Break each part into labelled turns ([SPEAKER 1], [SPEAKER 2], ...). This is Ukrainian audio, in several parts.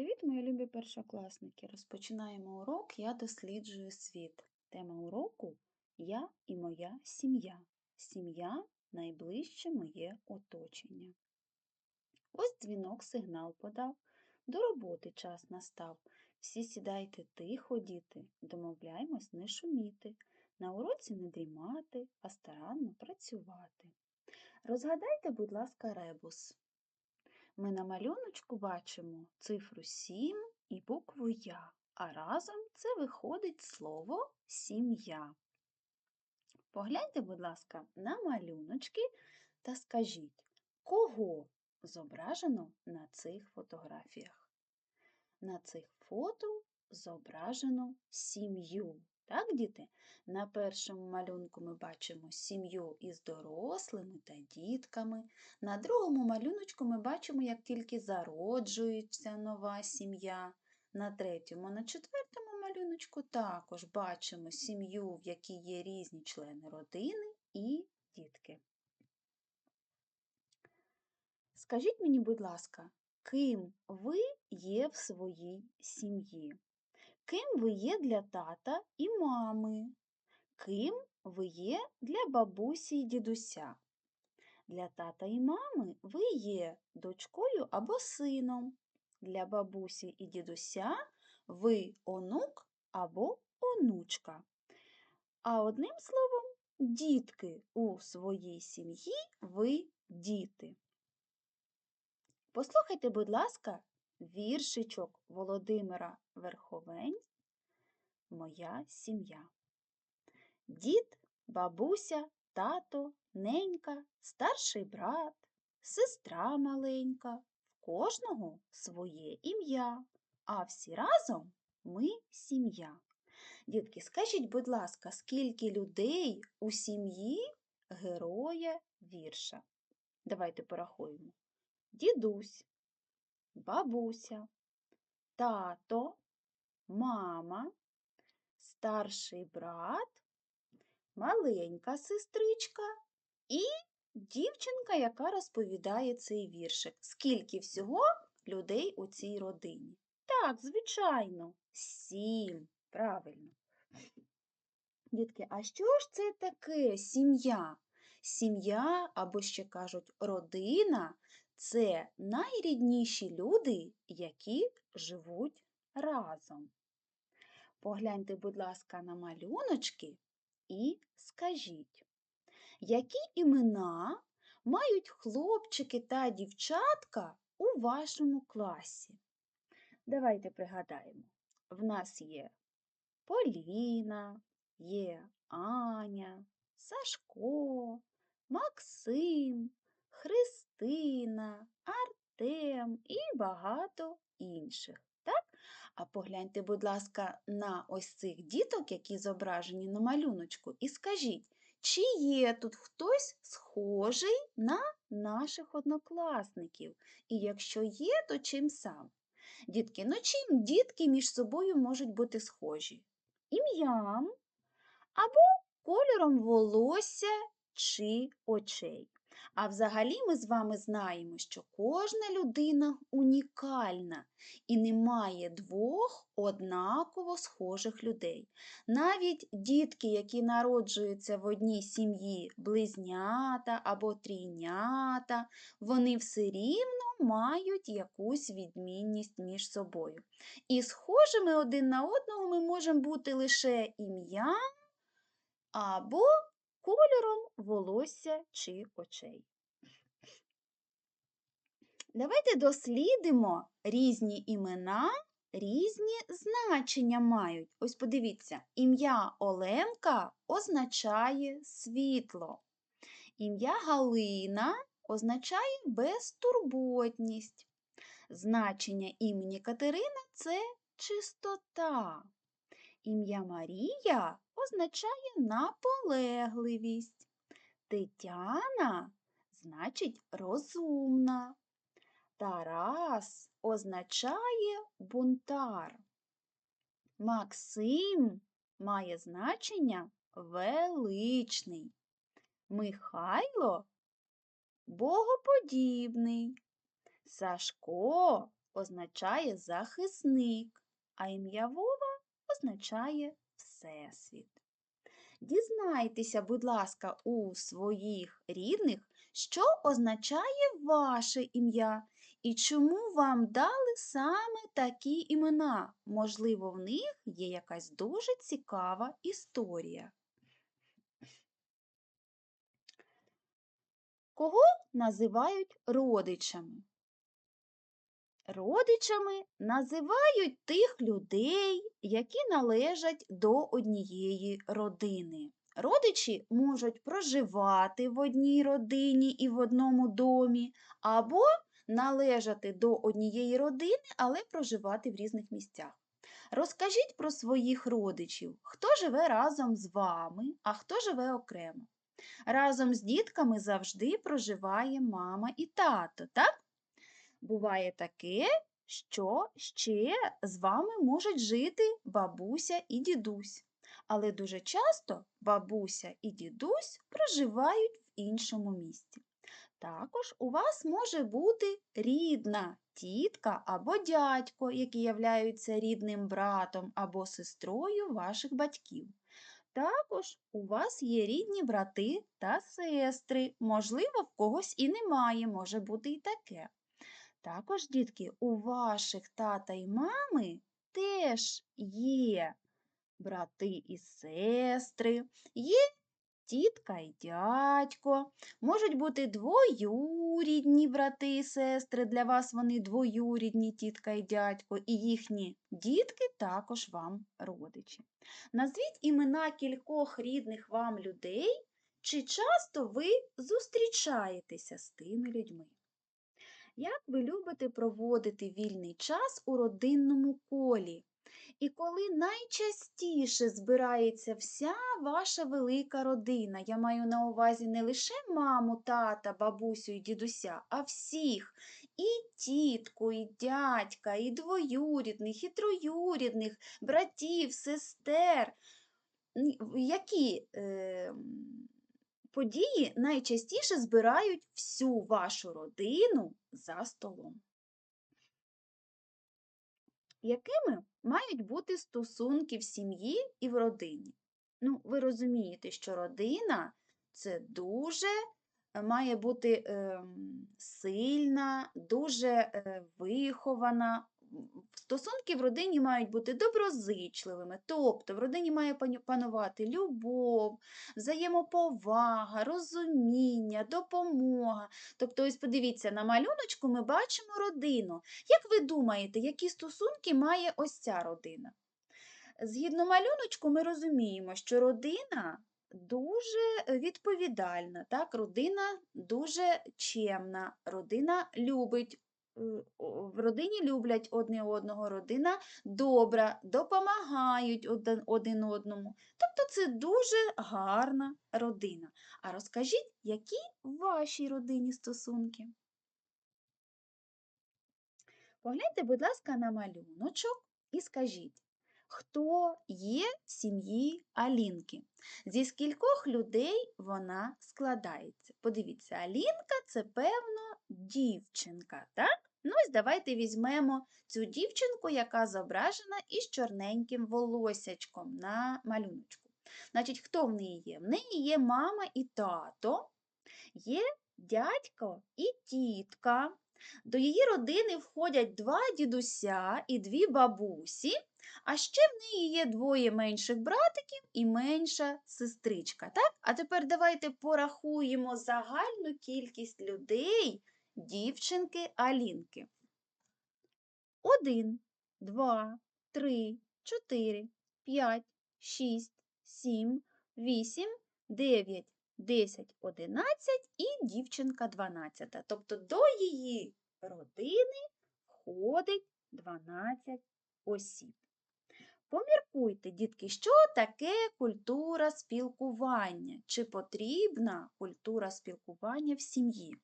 [SPEAKER 1] Привіт, мої любі першокласники! Розпочинаємо урок Я досліджую світ. Тема уроку Я і моя сім'я. Сім'я найближче моє оточення. Ось дзвінок сигнал подав. До роботи час настав. Всі сідайте тихо, діти, домовляємось не шуміти, на уроці не дрімати, а старанно працювати. Розгадайте, будь ласка, ребус. Ми на малюночку бачимо цифру 7 і букву Я, а разом це виходить слово сім'я. Погляньте, будь ласка, на малюночки та скажіть, кого зображено на цих фотографіях? На цих фото зображено сім'ю. Так, діти? На першому малюнку ми бачимо сім'ю із дорослими та дітками. На другому малюночку ми бачимо, як тільки зароджується нова сім'я. На третьому, на четвертому малюночку також бачимо сім'ю, в якій є різні члени родини і дітки. Скажіть мені, будь ласка, ким ви є в своїй сім'ї? Ким ви є для тата і мами? Ким ви є для бабусі і дідуся? Для тата і мами ви є дочкою або сином. Для бабусі і дідуся ви онук або онучка. А одним словом, дітки у своїй сім'ї ви діти. Послухайте, будь ласка, віршичок Володимира Верховень Моя сім'я. Дід, бабуся, тато, ненька, старший брат, сестра маленька, в кожного своє ім'я, а всі разом ми сім'я. Дітки, скажіть, будь ласка, скільки людей у сім'ї героя вірша? Давайте порахуємо. Дідусь, бабуся, тато, мама, старший брат, маленька сестричка і дівчинка, яка розповідає цей віршик. Скільки всього людей у цій родині? Так, звичайно, сім. Правильно. Дітки, а що ж це таке сім'я? Сім'я, або ще кажуть, родина це найрідніші люди, які живуть разом. Погляньте, будь ласка, на малюночки і скажіть, які імена мають хлопчики та дівчатка у вашому класі? Давайте пригадаємо, в нас є Поліна, є Аня, Сашко, Максим, Христина, Артем і багато інших. Так? А погляньте, будь ласка, на ось цих діток, які зображені на малюночку, і скажіть, чи є тут хтось схожий на наших однокласників? І якщо є, то чим сам? Дітки, ну чим дітки між собою можуть бути схожі? Ім'ям або кольором волосся чи очей. А взагалі ми з вами знаємо, що кожна людина унікальна і немає двох однаково схожих людей. Навіть дітки, які народжуються в одній сім'ї, близнята або трійнята, вони все рівно мають якусь відмінність між собою. І схожими один на одного ми можемо бути лише ім'ям або кольором волосся чи очей. Давайте дослідимо різні імена, різні значення мають. Ось подивіться, ім'я Оленка означає світло. Ім'я Галина означає безтурботність. Значення імені Катерина це чистота. Ім'я Марія означає наполегливість. Тетяна значить розумна. Тарас означає бунтар. Максим має значення величний. Михайло богоподібний. Сашко означає захисник, а ім'я Вова означає Всесвіт. Дізнайтеся, будь ласка, у своїх рідних, що означає ваше ім'я і чому вам дали саме такі імена. Можливо, в них є якась дуже цікава історія. Кого називають родичами? Родичами називають тих людей, які належать до однієї родини. Родичі можуть проживати в одній родині і в одному домі, або належати до однієї родини, але проживати в різних місцях. Розкажіть про своїх родичів, хто живе разом з вами, а хто живе окремо. Разом з дітками завжди проживає мама і тато, так? Буває таке, що ще з вами можуть жити бабуся і дідусь. Але дуже часто бабуся і дідусь проживають в іншому місці. Також у вас може бути рідна тітка або дядько, які являються рідним братом або сестрою ваших батьків. Також у вас є рідні брати та сестри. Можливо, в когось і немає, може бути і таке. Також, дітки, у ваших тата і мами теж є брати і сестри, є тітка і дядько, можуть бути двоюрідні брати і сестри, для вас вони двоюрідні тітка і дядько, і їхні дітки також вам родичі. Назвіть імена кількох рідних вам людей, чи часто ви зустрічаєтеся з тими людьми. Як ви любите проводити вільний час у родинному колі? І коли найчастіше збирається вся ваша велика родина, я маю на увазі не лише маму, тата, бабусю і дідуся, а всіх і тітку, і дядька, і двоюрідних, і троюрідних, братів, сестер. Які е, події найчастіше збирають всю вашу родину за столом? Якими мають бути стосунки в сім'ї і в родині? Ну, ви розумієте, що родина це дуже е, має бути е, сильна, дуже е, вихована, Стосунки в родині мають бути доброзичливими, тобто в родині має панувати любов, взаємоповага, розуміння, допомога. Тобто, ось подивіться, на малюночку ми бачимо родину. Як ви думаєте, які стосунки має ось ця родина? Згідно малюночку, ми розуміємо, що родина дуже відповідальна, так? родина дуже чемна, родина любить в родині люблять одне одного, родина добра, допомагають один, одному. Тобто це дуже гарна родина. А розкажіть, які в вашій родині стосунки? Погляньте, будь ласка, на малюночок і скажіть, хто є в сім'ї Алінки? Зі скількох людей вона складається? Подивіться, Алінка це, певно, дівчинка, так? Ну, ось давайте візьмемо цю дівчинку, яка зображена із чорненьким волосячком на малюночку. Значить, хто в неї є? В неї є мама і тато, є дядько і тітка. До її родини входять два дідуся і дві бабусі, а ще в неї є двоє менших братиків і менша сестричка. Так? А тепер давайте порахуємо загальну кількість людей дівчинки Алінки. Один, два, три, чотири, п'ять, шість, сім, вісім, дев'ять, десять, одинадцять і дівчинка дванадцята. Тобто до її родини входить 12 осіб. Поміркуйте, дітки, що таке культура спілкування? Чи потрібна культура спілкування в сім'ї?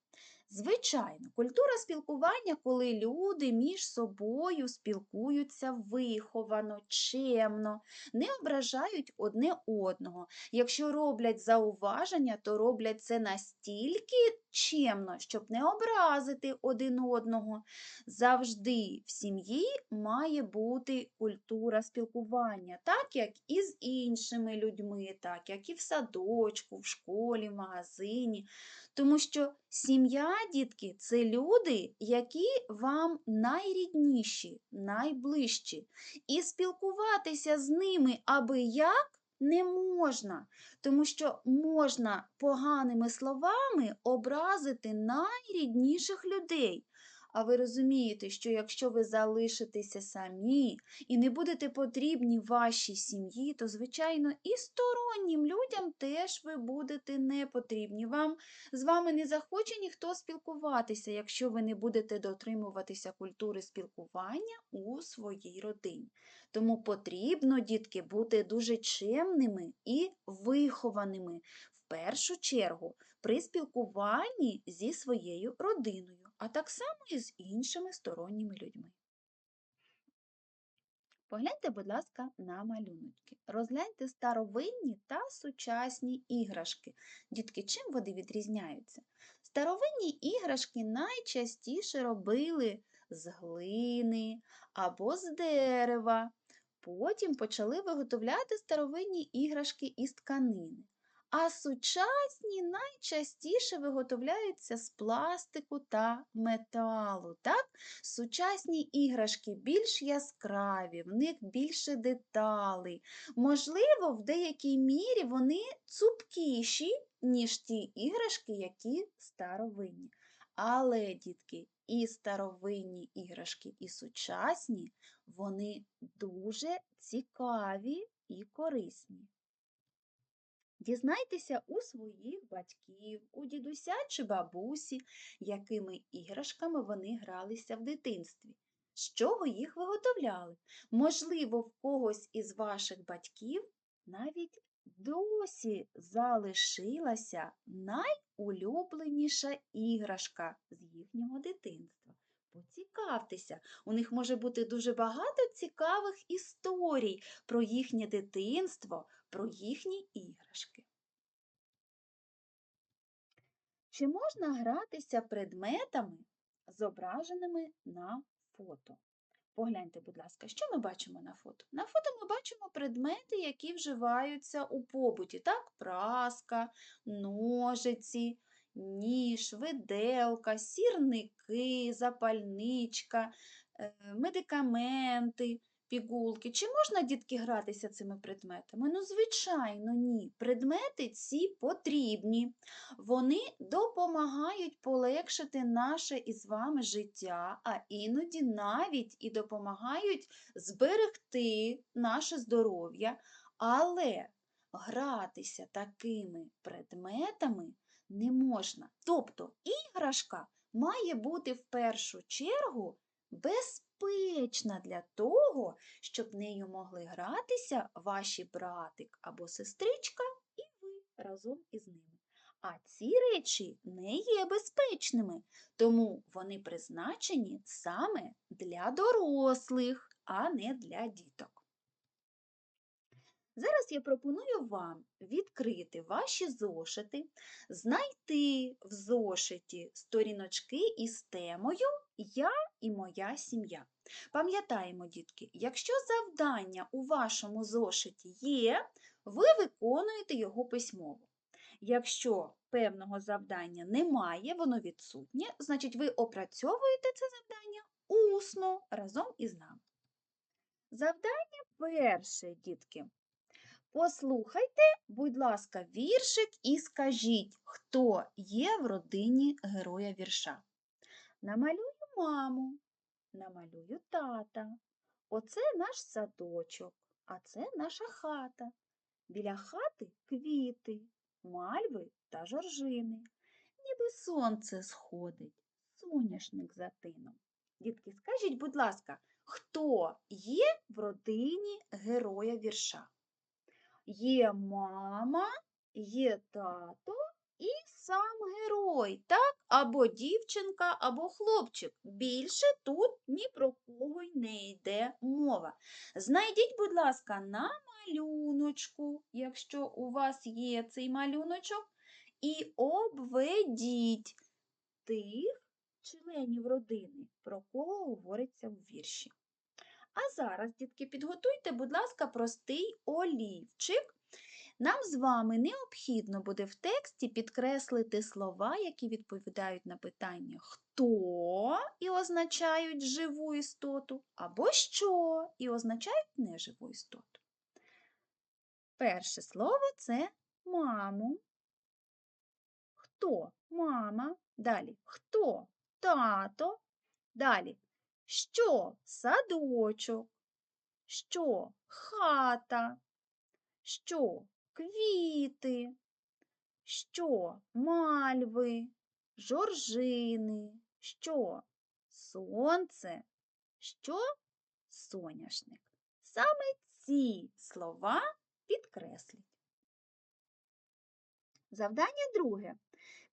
[SPEAKER 1] Звичайно, культура спілкування, коли люди між собою спілкуються виховано, чемно, не ображають одне одного. Якщо роблять зауваження, то роблять це настільки чемно, щоб не образити один одного. Завжди в сім'ї має бути культура спілкування, так як і з іншими людьми, так як і в садочку, в школі, в магазині. Тому що сім'я, дітки, це люди, які вам найрідніші, найближчі. І спілкуватися з ними аби як не можна, тому що можна поганими словами образити найрідніших людей. А ви розумієте, що якщо ви залишитеся самі і не будете потрібні вашій сім'ї, то, звичайно, і стороннім людям теж ви будете не потрібні. Вам з вами не захоче ніхто спілкуватися, якщо ви не будете дотримуватися культури спілкування у своїй родині. Тому потрібно, дітки, бути дуже чемними і вихованими в першу чергу при спілкуванні зі своєю родиною, а так само і з іншими сторонніми людьми. Погляньте, будь ласка, на малюночки. Розгляньте старовинні та сучасні іграшки. Дітки, чим вони відрізняються? Старовинні іграшки найчастіше робили з глини або з дерева. Потім почали виготовляти старовинні іграшки із тканини. А сучасні найчастіше виготовляються з пластику та металу. Так? Сучасні іграшки більш яскраві, в них більше деталей. Можливо, в деякій мірі вони цупкіші, ніж ті іграшки, які старовинні. Але, дітки, і старовинні іграшки, і сучасні, вони дуже цікаві і корисні. Дізнайтеся у своїх батьків, у дідуся чи бабусі, якими іграшками вони гралися в дитинстві, з чого їх виготовляли. Можливо, в когось із ваших батьків навіть досі залишилася найулюбленіша іграшка з їхнього дитинства. Поцікавтеся, у них може бути дуже багато цікавих історій про їхнє дитинство, про їхні іграшки. Чи можна гратися предметами, зображеними на фото? Погляньте, будь ласка, що ми бачимо на фото? На фото ми бачимо предмети, які вживаються у побуті. Так, праска, ножиці, ніж, виделка, сірники, запальничка, е, медикаменти, пігулки. Чи можна, дітки, гратися цими предметами? Ну, звичайно, ні. Предмети ці потрібні. Вони допомагають полегшити наше із вами життя, а іноді навіть і допомагають зберегти наше здоров'я. Але гратися такими предметами не можна. Тобто іграшка має бути в першу чергу безпечна для того, щоб нею могли гратися ваші братик або сестричка і ви разом із ними. А ці речі не є безпечними, тому вони призначені саме для дорослих, а не для діток. Зараз я пропоную вам відкрити ваші зошити, знайти в зошиті сторіночки із темою Я і моя сім'я. Пам'ятаємо, дітки, якщо завдання у вашому зошиті є, ви виконуєте його письмово. Якщо певного завдання немає, воно відсутнє, значить ви опрацьовуєте це завдання усно разом із нами. Завдання перше, дітки. Послухайте, будь ласка, віршик і скажіть, хто є в родині героя вірша. Намалюю маму, намалюю тата. Оце наш садочок, а це наша хата. Біля хати квіти, мальви та жоржини. Ніби сонце сходить, соняшник за тином. Дітки, скажіть, будь ласка, хто є в родині героя вірша? Є мама, є тато і сам герой, так? Або дівчинка, або хлопчик. Більше тут ні про кого й не йде мова. Знайдіть, будь ласка, на малюночку, якщо у вас є цей малюночок, і обведіть тих членів родини, про кого говориться в вірші. А зараз, дітки, підготуйте, будь ласка, простий олівчик. Нам з вами необхідно буде в тексті підкреслити слова, які відповідають на питання хто і означають живу істоту, або що і означають неживу істоту. Перше слово це маму. Хто? Мама. Далі хто? Тато. Далі що? Садочок. Що? Хата. Що? Квіти. Що? Мальви, жоржини. Що? Сонце. Що? Соняшник. Саме ці слова підкресліть. Завдання друге.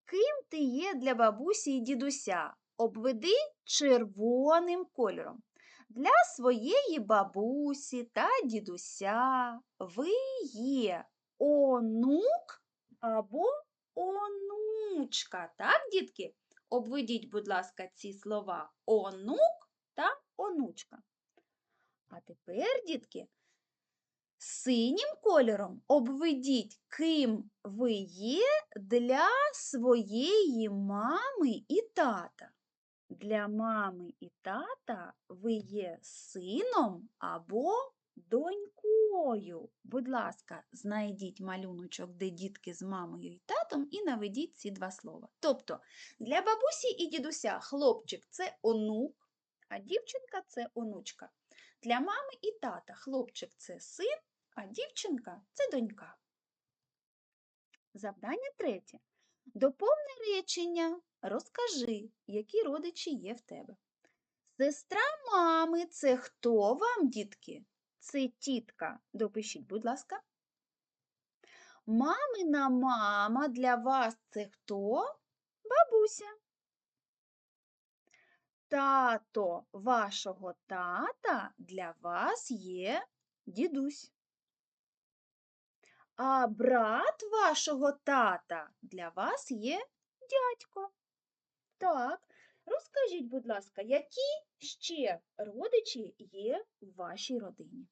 [SPEAKER 1] Ким ти є для бабусі і дідуся? Обведи червоним кольором. Для своєї бабусі та дідуся ви є онук або онучка. Так, дітки? Обведіть, будь ласка, ці слова онук та онучка. А тепер, дітки, синім кольором обведіть, ким ви є для своєї мами і тата. Для мами і тата ви є сином або донькою. Будь ласка, знайдіть малюночок, де дітки з мамою і татом, і наведіть ці два слова. Тобто, для бабусі і дідуся хлопчик це онук, а дівчинка це онучка. Для мами і тата хлопчик це син, а дівчинка це донька. Завдання третє. Доповни речення. Розкажи, які родичі є в тебе. Сестра мами це хто вам, дітки? Це тітка. Допишіть, будь ласка. Мамина мама для вас це хто? Бабуся. Тато вашого тата для вас є дідусь. А брат вашого тата для вас є дядько. Так, розкажіть, будь ласка, які ще родичі є в вашій родині?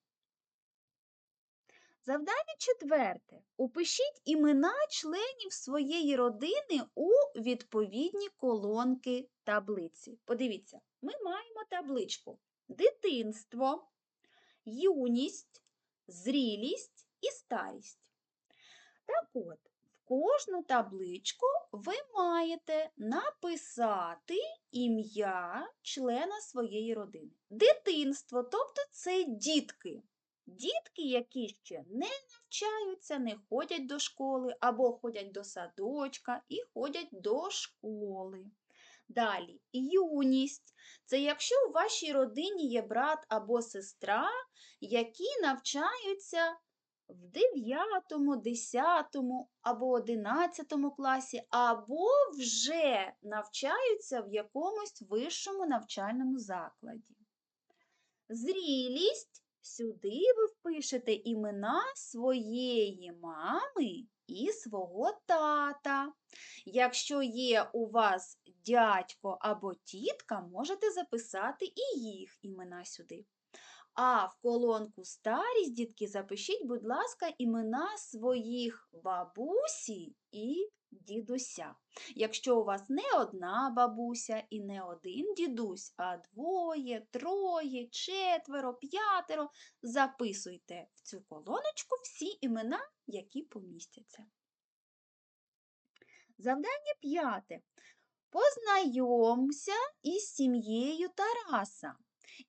[SPEAKER 1] Завдання четверте. Упишіть імена членів своєї родини у відповідні колонки таблиці. Подивіться, ми маємо табличку дитинство, юність, зрілість і старість. Так от, в кожну табличку ви маєте написати ім'я члена своєї родини. Дитинство, тобто це дітки. Дітки, які ще не навчаються, не ходять до школи або ходять до садочка і ходять до школи. Далі юність. Це якщо у вашій родині є брат або сестра, які навчаються в 9, 10 або 11 класі, або вже навчаються в якомусь вищому навчальному закладі. Зрілість сюди ви впишете імена своєї мами і свого тата. Якщо є у вас дядько або тітка, можете записати і їх імена сюди. А в колонку старість, дітки, запишіть, будь ласка, імена своїх бабусі і дідуся. Якщо у вас не одна бабуся і не один дідусь, а двоє, троє, четверо, п'ятеро, записуйте в цю колоночку всі імена, які помістяться. Завдання п'яте. Познайомся із сім'єю Тараса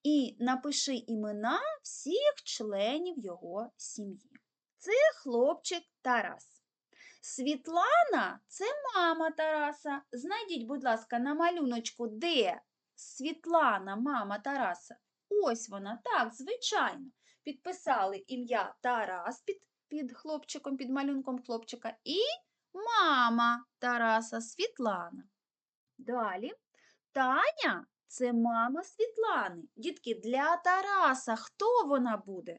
[SPEAKER 1] і напиши імена всіх членів його сім'ї. Це хлопчик Тарас. Світлана це мама Тараса. Знайдіть, будь ласка, на малюночку, де Світлана, мама Тараса. Ось вона, так, звичайно. Підписали ім'я Тарас під, під хлопчиком, під малюнком хлопчика, і мама Тараса Світлана. Далі Таня це мама Світлани. Дітки, для Тараса хто вона буде?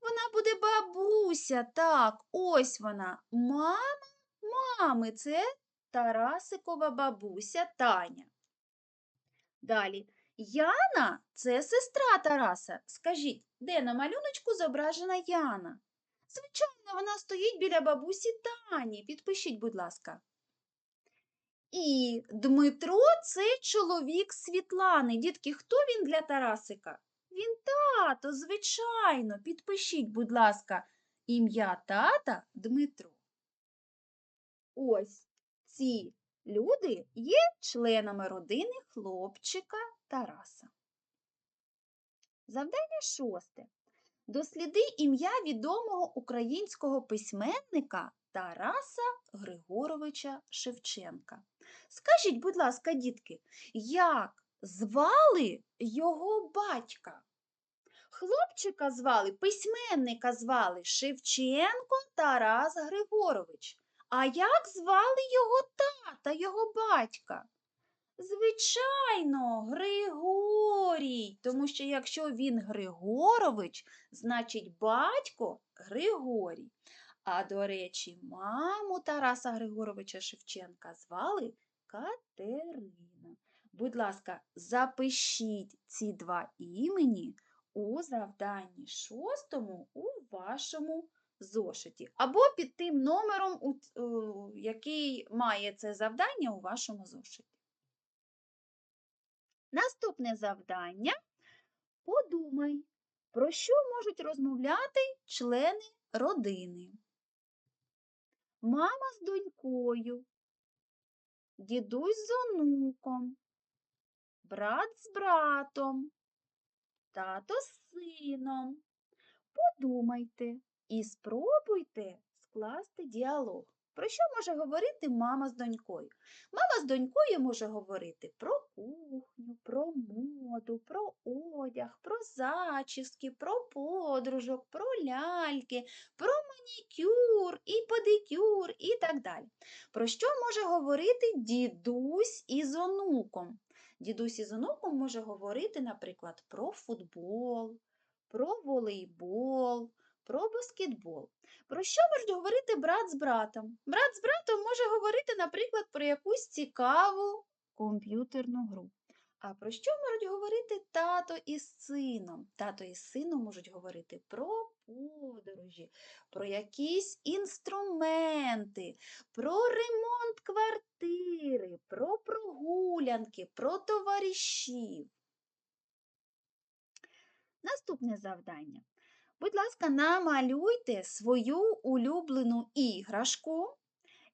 [SPEAKER 1] Вона буде бабуся, так, ось вона. Мама мами, це Тарасикова бабуся Таня. Далі. Яна це сестра Тараса. Скажіть, де на малюночку зображена Яна? Звичайно, вона стоїть біля бабусі Тані. Підпишіть, будь ласка. І Дмитро це чоловік Світлани. Дітки, хто він для Тарасика? Він тато, звичайно. Підпишіть, будь ласка, ім'я тата Дмитро. Ось ці люди є членами родини хлопчика Тараса. Завдання шосте. Досліди ім'я відомого українського письменника Тараса Григоровича Шевченка. Скажіть, будь ласка, дітки, як звали його батька? Хлопчика звали, письменника звали Шевченко Тарас Григорович. А як звали його тата, його батька? Звичайно, Григорій, тому що якщо він Григорович, значить батько Григорій. А до речі, маму Тараса Григоровича Шевченка звали Катерина. Будь ласка, запишіть ці два імені у завданні шостому у вашому зошиті. Або під тим номером, який має це завдання у вашому зошиті. Наступне завдання. Подумай, про що можуть розмовляти члени родини. Мама з донькою, дідусь з онуком, брат з братом, тато з сином. Подумайте і спробуйте скласти діалог. Про що може говорити мама з донькою? Мама з донькою може говорити про кухню, про моду, про одяг, про зачіски, про подружок, про ляльки, про манікюр і педикюр і так далі. Про що може говорити дідусь із онуком? Дідусь із онуком може говорити, наприклад, про футбол, про волейбол, про баскетбол. Про що можуть говорити брат з братом? Брат з братом може говорити, наприклад, про якусь цікаву комп'ютерну гру. А про що можуть говорити тато із сином? Тато із сином можуть говорити про подорожі, про якісь інструменти, про ремонт квартири, про прогулянки, про товаришів. Наступне завдання. Будь ласка, намалюйте свою улюблену іграшку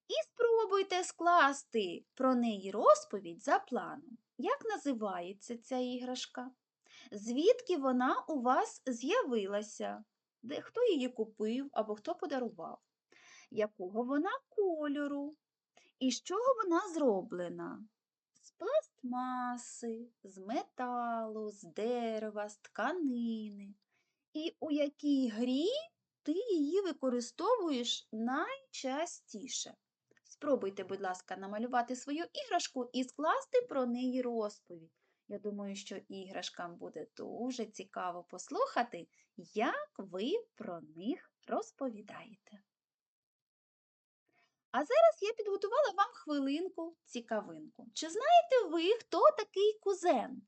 [SPEAKER 1] і спробуйте скласти про неї розповідь за планом. Як називається ця іграшка? Звідки вона у вас з'явилася? Де хто її купив або хто подарував? Якого вона кольору? І з чого вона зроблена? З пластмаси, з металу, з дерева, з тканини. І у якій грі ти її використовуєш найчастіше? Спробуйте, будь ласка, намалювати свою іграшку і скласти про неї розповідь. Я думаю, що іграшкам буде дуже цікаво послухати, як ви про них розповідаєте. А зараз я підготувала вам хвилинку цікавинку. Чи знаєте ви, хто такий кузен?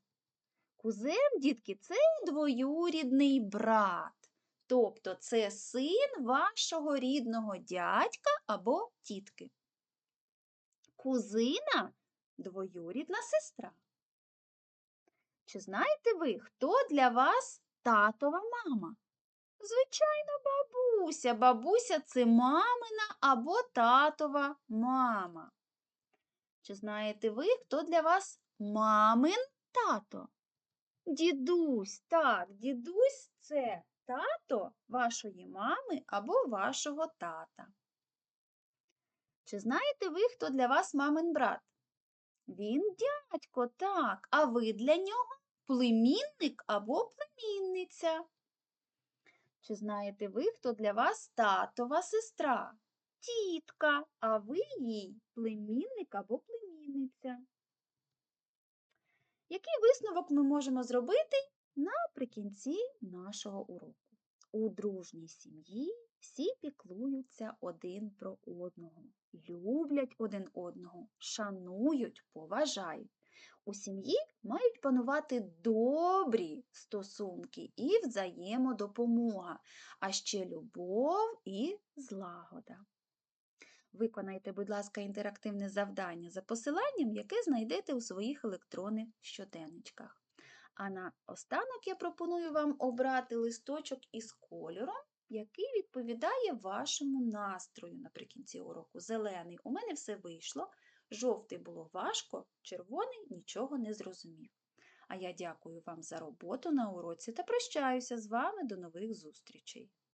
[SPEAKER 1] Кузен, дітки, це двоюрідний брат. Тобто це син вашого рідного дядька або тітки. Кузина двоюрідна сестра. Чи знаєте ви, хто для вас татова мама? Звичайно, бабуся. Бабуся це мамина або татова мама. Чи знаєте ви, хто для вас мамин тато? Дідусь, так, дідусь це тато вашої мами або вашого тата. Чи знаєте ви, хто для вас мамин брат? Він дядько, так, а ви для нього племінник або племінниця. Чи знаєте ви, хто для вас татова сестра? тітка, а ви їй племінник або племінниця. Який висновок ми можемо зробити наприкінці нашого уроку? У дружній сім'ї всі піклуються один про одного, люблять один одного, шанують, поважають. У сім'ї мають панувати добрі стосунки і взаємодопомога, а ще любов і злагода. Виконайте, будь ласка, інтерактивне завдання за посиланням, яке знайдете у своїх електронних щоденничках. А на останок я пропоную вам обрати листочок із кольором, який відповідає вашому настрою наприкінці уроку. Зелений у мене все вийшло, жовтий було важко, червоний нічого не зрозумів. А я дякую вам за роботу на уроці та прощаюся з вами до нових зустрічей.